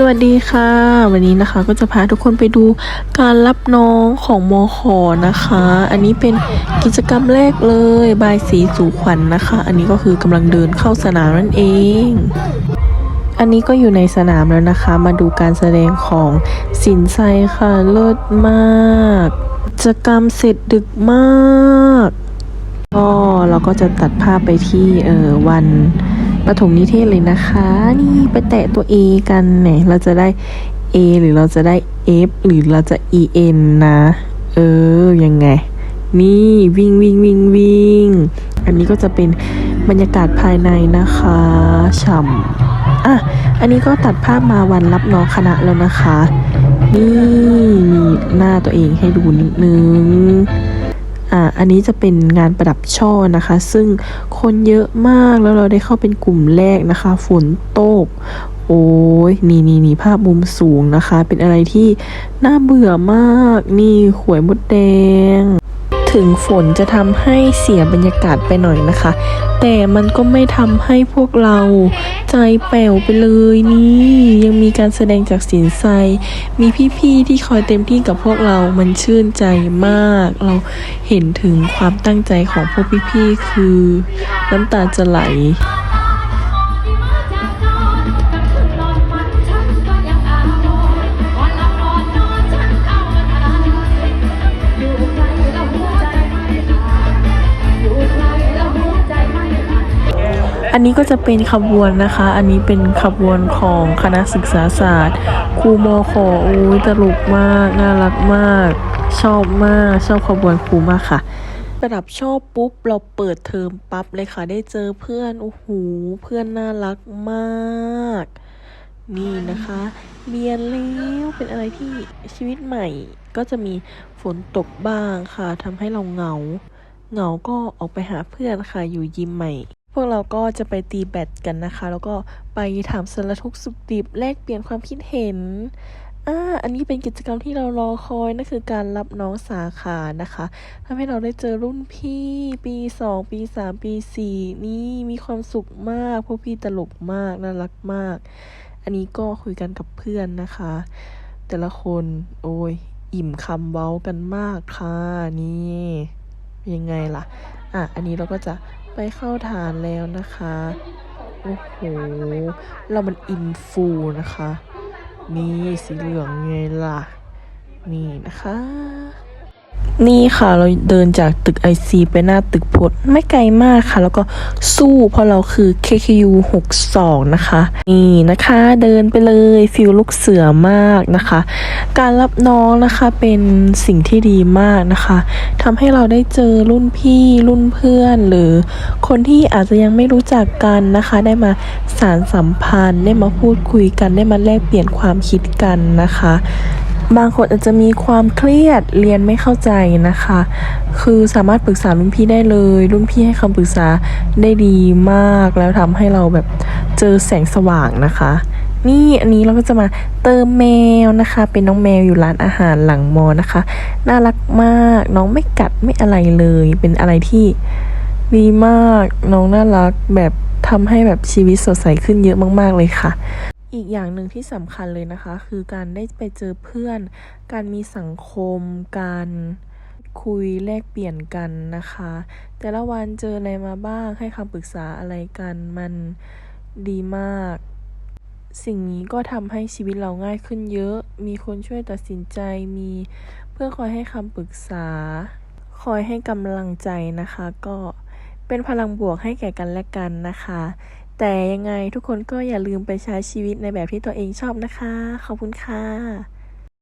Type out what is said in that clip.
สวัสดีค่ะ วันนี้นะคะก็จะพาทุกคนไปดูการรับน้องของมอขอนะคะ อันนี้เป็นกิจกรรมแรกเลยบายสีสู่ขวัญนนะคะ อันนี้ก็คือกำลังเดินเข้าสนามนั่นเอง อันนี้ก็อยู่ในสนามแล้วนะคะ มาดูการแสดงของสินไซค่ะเลิศมากกิจกรรมเสร็จดึกมากก็เราก็จะตัดภาพไปที่เออวัน ปฐมนิเทศเลยนะคะ นี่ไปแตะตัว A กันเนี่ยเราจะได้ A หรือเราจะได้ F หรือเราจะ EN นะ เออ ยังไง นี่วิ่งวิ่งวิ่งวิ่ง อันนี้ก็จะเป็นบรรยากาศภายในนะคะฉ่ำอะ อันนี้ก็ตัดภาพมาวันรับน้องคณะแล้วนะคะ นี่มีหน้าตัวเองให้ดูนิดนึง อ่าอันนี้จะเป็นงานประดับช่อนะคะ ซึ่งคนเยอะมากแล้วเราได้เข้าเป็นกลุ่มแรกนะคะ ฝนตกโอ้ยนี่นี่นี่ภาพมุมสูงนะคะ เป็นอะไรที่น่าเบื่อมาก นี่ขวยมดแดง ถึงฝนจะทำให้เสียบรรยากาศไปหน่อยนะคะ แต่มันก็ไม่ทำให้พวกเรา ใจแป๋วไปเลยนี่ ยังมีการแสดงจากสินไซ มีพี่ๆที่คอยเต็มที่กับพวกเรามันชื่นใจมาก เราเห็นถึงความตั้งใจของพวกพี่ๆคือ น้ำตาจะไหล อันนี้ก็จะเป็นขบวนนะคะ อันนี้เป็นขบวนของคณะศึกษาศาสตร์ครูมอขออุ้ยตลกมาก น่ารักมาก ชอบมาก ชอบขบวนครูมากค่ะประดับชอบปุ๊บเราเปิดเทอมปั๊บเลยค่ะ ได้เจอเพื่อน โอ้โห เพื่อนน่ารักมาก นี่นะคะเรียนแล้วเป็นอะไรที่ชีวิตใหม่ ก็จะมีฝนตกบ้างค่ะทำให้เราเหงา เหงาก็ออกไปหาเพื่อนค่ะ อยู่ยิมใหม่ วกเราก็จะไปตีแบดกันนะคะ แล้วก็ไปถามสารทุกสุขดิบแลกเปลี่ยนความคิดเห็นอ่าอันนี้เป็นกิจกรรมที่เรารอคอยนั่นคือการรับน้องสาขานะคะทำให้เราได้เจอรุ่นพี่ ปีสองปีสามปีสี่นี่มีความสุขมากพวกพี่ตลกมากน่ารักมาก อันนี้ก็คุยกันกับเพื่อนนะคะ แต่ละคนโอ้ยอิ่มคำเว้ากันมากค่ะนี่ยังไงล่ะ อะ อันนี้เราก็จะ ไปเข้าฐานแล้วนะคะ โอ้โห เรามันอินฟูนะคะ นี่สีเหลืองไงล่ะ นี่นะคะ นี่ค่ะเราเดินจากตึก IC ไปหน้าตึกพดไม่ไกลมากค่ะ แล้วก็สู้เพราะเราคือ KKU 62 นะคะ นี่นะคะเดินไปเลยฟิลลูกเสือมากนะคะ การรับน้องนะคะเป็นสิ่งที่ดีมากนะคะทำให้เราได้เจอรุ่นพี่รุ่นเพื่อน หรือคนที่อาจจะยังไม่รู้จักกันนะคะ ได้มาสารสัมพันธ์ได้มาพูดคุยกันได้มาแลกเปลี่ยนความคิดกันนะคะ บางคนอาจจะมีความเครียดเรียนไม่เข้าใจนะคะ คือสามารถปรึกษารุ่นพี่ได้เลย รุ่นพี่ให้คำปรึกษาได้ดีมาก แล้วทำให้เราแบบเจอแสงสว่างนะคะ นี่อันนี้เราก็จะมาเติมแมวนะคะ เป็นน้องแมวอยู่ร้านอาหารหลังมอนะคะ น่ารักมากน้องไม่กัดไม่อะไรเลย เป็นอะไรที่ดีมากน้องน่ารักแบบทำให้แบบชีวิตสดใสขึ้นเยอะมาก ๆ เลยค่ะ อีกอย่างหนึ่งที่สำคัญเลยนะคะ คือการได้ไปเจอเพื่อน การมีสังคม การคุยแลกเปลี่ยนกันนะคะ แต่ละวันเจออะไรมาบ้างให้คำปรึกษาอะไรกันมันดีมาก สิ่งนี้ก็ทำให้ชีวิตเราง่ายขึ้นเยอะ มีคนช่วยตัดสินใจมีเพื่อนคอยให้คำปรึกษา คอยให้กำลังใจนะคะ ก็เป็นพลังบวกให้แก่กันและกันนะคะ แต่ยังไงทุกคนก็อย่าลืมไปใช้ชีวิตในแบบที่ตัวเองชอบนะคะ ขอบคุณค่ะ